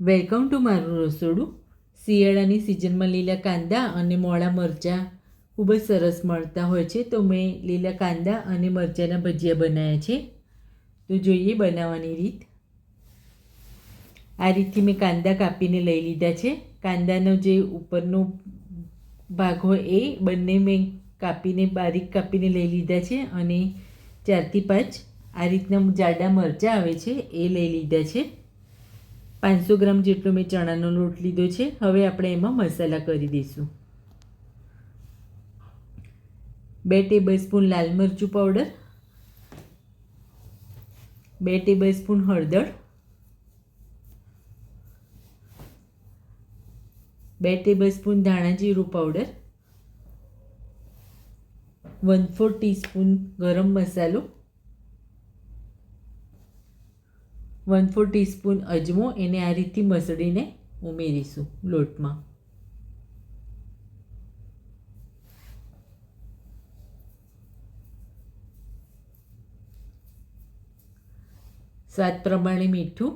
Welcome to મારું રસોડું. શિયાળાની સિઝનમાં લીલા કાંદા અને મોળા મરચાં ખૂબ જ સરસ મળતા હોય છે. તો મેં લીલા કાંદા અને મરચાંના ભજીયા બનાવ્યા છે. તો જોઈએ બનાવવાની રીત. આ રીતથી મેં કાંદા કાપીને લઈ લીધા છે. કાંદાનો જે ઉપરનો ભાગ હોય એ બંને મેં કાપીને, બારીક કાપીને લઈ લીધા છે અને ચારથી પાંચ આ રીતના જાડા મરચાં આવે છે એ લઈ લીધા છે. પાંચસો ગ્રામ જેટલો મેં ચણાનો લોટ લીધો છે. હવે આપણે એમાં મસાલા કરી દઈશું. બે ટેબલ સ્પૂન લાલ મરચું પાવડર, બે ટેબલ સ્પૂન હળદર, બે ટેબલ સ્પૂન ધાણા જીરું પાવડર, વન ફોર ટીસ્પૂન ગરમ મસાલો વન ફોર ટીસ્પૂન અજમો એને આ રીતથી મસળીને ઉમેરીશું લોટમાં. સ્વાદ પ્રમાણે મીઠું.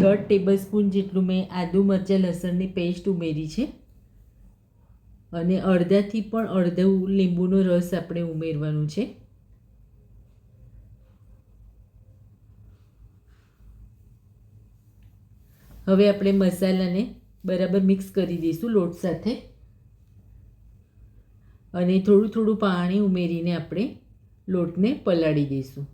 દોઢ ટેબલ સ્પૂન જેટલું મેં આદુ મરચાં લસણની પેસ્ટ ઉમેરી છે. અને અડધાથી પણ અડધું લીંબુનો રસ આપણે ઉમેરવાનું છે. હવે આપણે મસાલાને બરાબર મિક્સ કરી દઈશું લોટ સાથે. અને થોડું થોડું પાણી ઉમેરીને આપણે લોટને પલાળી દઈશું.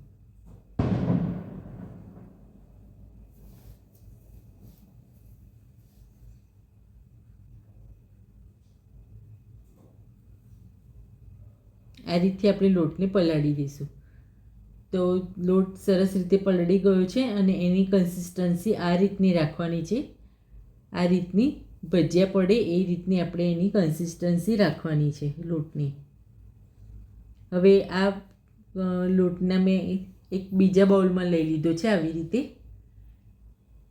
આ રીતથી આપણે લોટને પલાળી દઈશું. તો લોટ સરસ રીતે પલળી ગયો છે અને એની કન્સિસ્ટન્સી આ રીતની રાખવાની છે. આ રીતની ભજીયા પડે એ રીતની આપણે એની કન્સિસ્ટન્સી રાખવાની છે લોટની. હવે આ લોટના મેં એક બીજા બાઉલમાં લઈ લીધો છે આવી રીતે.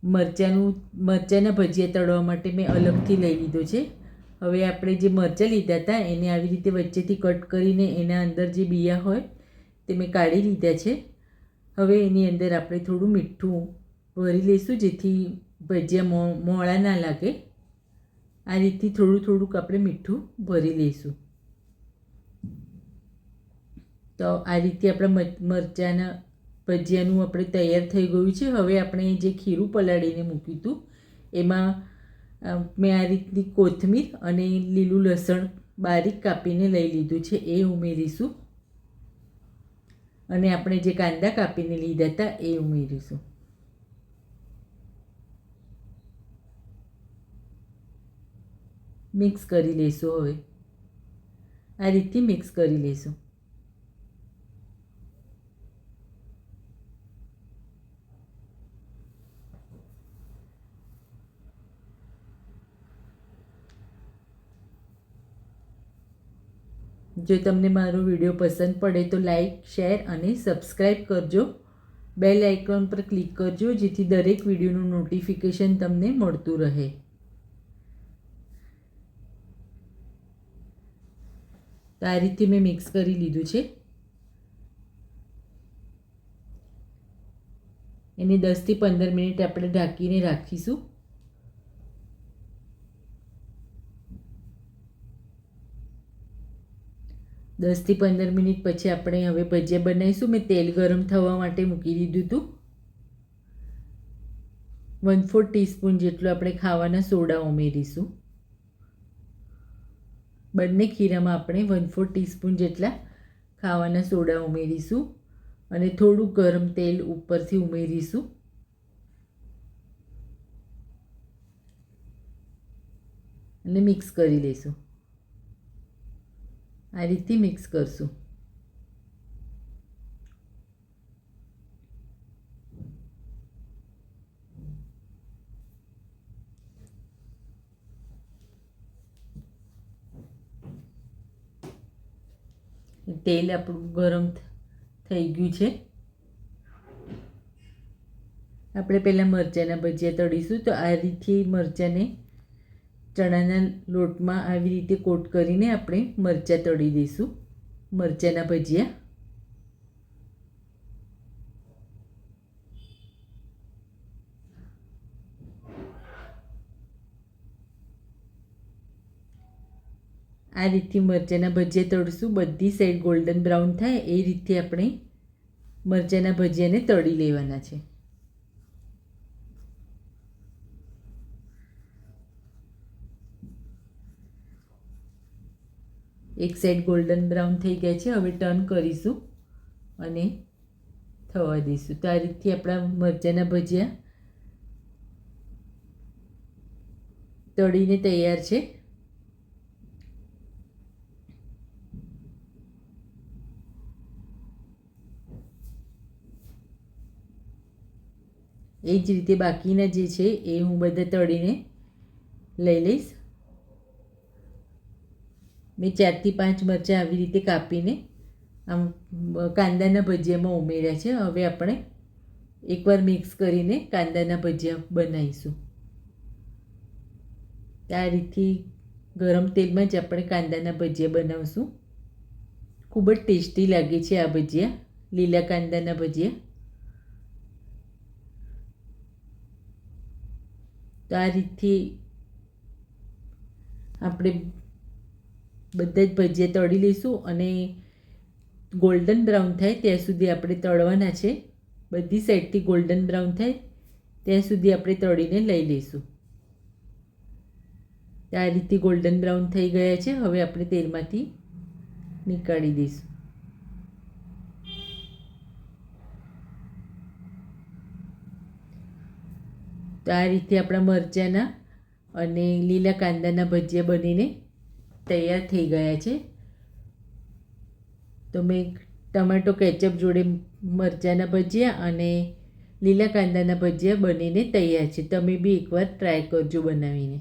મરચાંનું, મરચાંના ભજીયા તળવા માટે મેં અલગથી લઈ લીધો છે. હવે આપણે જે મરચાં લીધા હતા, એને આવી રીતે વચ્ચેથી કટ કરીને એના અંદર જે બિયા હોય, તે મેં કાઢી લીધા છે. હવે એની અંદર આપણે થોડું મીઠું ભરી લઈશું, જેથી ભજીયા મોળા ના લાગે. આ રીતથી થોડું થોડુંક આપણે મીઠું ભરી લઈશું. તો આ રીતે આપણા મરચાંના ભજીયાનું આપણે તૈયાર થઈ ગયું છે. હવે આપણે જે ખીરું પલાળીને મૂક્યું હતું, એમાં મેં આ રીતની કોથમીર અને લીલું લસણ બારીક કાપીને લઈ લીધું છે, એ ઉમેરીશું. અને આપણે જે કાંદા કાપીને લીધા હતા, એ ઉમેરીશું. મિક્સ કરી લઈશું હવે. આ રીતથી મિક્સ કરી લઈશું જો તમને મારો વીડિયો પસંદ પડે તો લાઈક, શેર અને સબસ્ક્રાઈબ કરજો. બેલ આઇકોન પર ક્લિક કરજો, જેથી દરેક વિડીયોનું નોટિફિકેશન તમને મળતું રહે. તો આ રીતે મેં મિક્સ કરી લીધું છે. એને દસથી પંદર મિનિટ આપણે ઢાંકીને રાખીશું. દસથી પંદર મિનિટ પછી આપણે હવે ભજીયા બનાવીશું. મેં તેલ ગરમ થવા માટે મૂકી દીધું હતું. વન ફોર ટીસ્પૂન જેટલું આપણે ખાવાના સોડા ઉમેરીશું. બંને ખીરામાં આપણે વન ફોર ટીસ્પૂન જેટલા ખાવાના સોડા ઉમેરીશું અને થોડું ગરમ તેલ ઉપરથી ઉમેરીશું. અને મિક્સ કરી લઈશું. આ રીતે મિક્સ કરશું. તેલ આપણું ગરમ થઈ ગયું છે. આપણે પહેલાં મરચાંના ભજીયા તળીશું, તો આ રીતથી મરચાંને ચણાના લોટમાં આવી રીતે કોટ કરીને આપણે મરચાં તળી દઈશું. મરચાંના ભજીયા. આ રીતથી મરચાંના ભજીયા તળશું. બધી સાઈડ ગોલ્ડન બ્રાઉન થાય એ રીતે આપણે મરચાંના ભજીયાને તળી લેવાના છે. એક સાઈડ ગોલ્ડન બ્રાઉન થઈ ગયા છે. હવે ટર્ન કરીશું અને થવા દઈશું. તો આ રીતથી આપણા મરચાંના ભજીયા તળીને તૈયાર છે. એ જ રીતે બાકીના જે છે એ હું બધા તળીને લઈ લઈશ. મેં ચારથી પાંચ મરચાં આવી રીતે કાપીને આમ કાંદાના ભજીયામાં ઉમેર્યા છે. હવે આપણે એકવાર મિક્સ કરીને કાંદાના ભજીયા બનાવીશું. આ રીતથી ગરમ તેલમાં જ આપણે કાંદાના ભજીયા બનાવશું. ખૂબ જ ટેસ્ટી લાગે છે આ ભજીયા, લીલા કાંદાના ભજીયા. તો આ રીતથી આપણે બધા જ ભજીયા તળી લઈશું અને ગોલ્ડન બ્રાઉન થાય ત્યાં સુધી આપણે તળવાના છે. બધી સાઈડથી ગોલ્ડન બ્રાઉન થાય ત્યાં સુધી આપણે તળીને લઈ લઈશું. આ રીતે ગોલ્ડન બ્રાઉન થઈ ગયા છે. હવે આપણે તેલમાંથી નીકાળી દઈશું. તો આ રીતે આપણા મરચાંના અને લીલા કાંદાના ભજીયા બનીને તૈયાર થઈ ગયા છે. તો મેં ટમેટો કેચઅપ જોડે મરચાંના ભજીયા અને લીલા કાંદાના ભજીયા બનીને તૈયાર છે. તમે બી એકવાર ટ્રાય કરજો બનાવીને.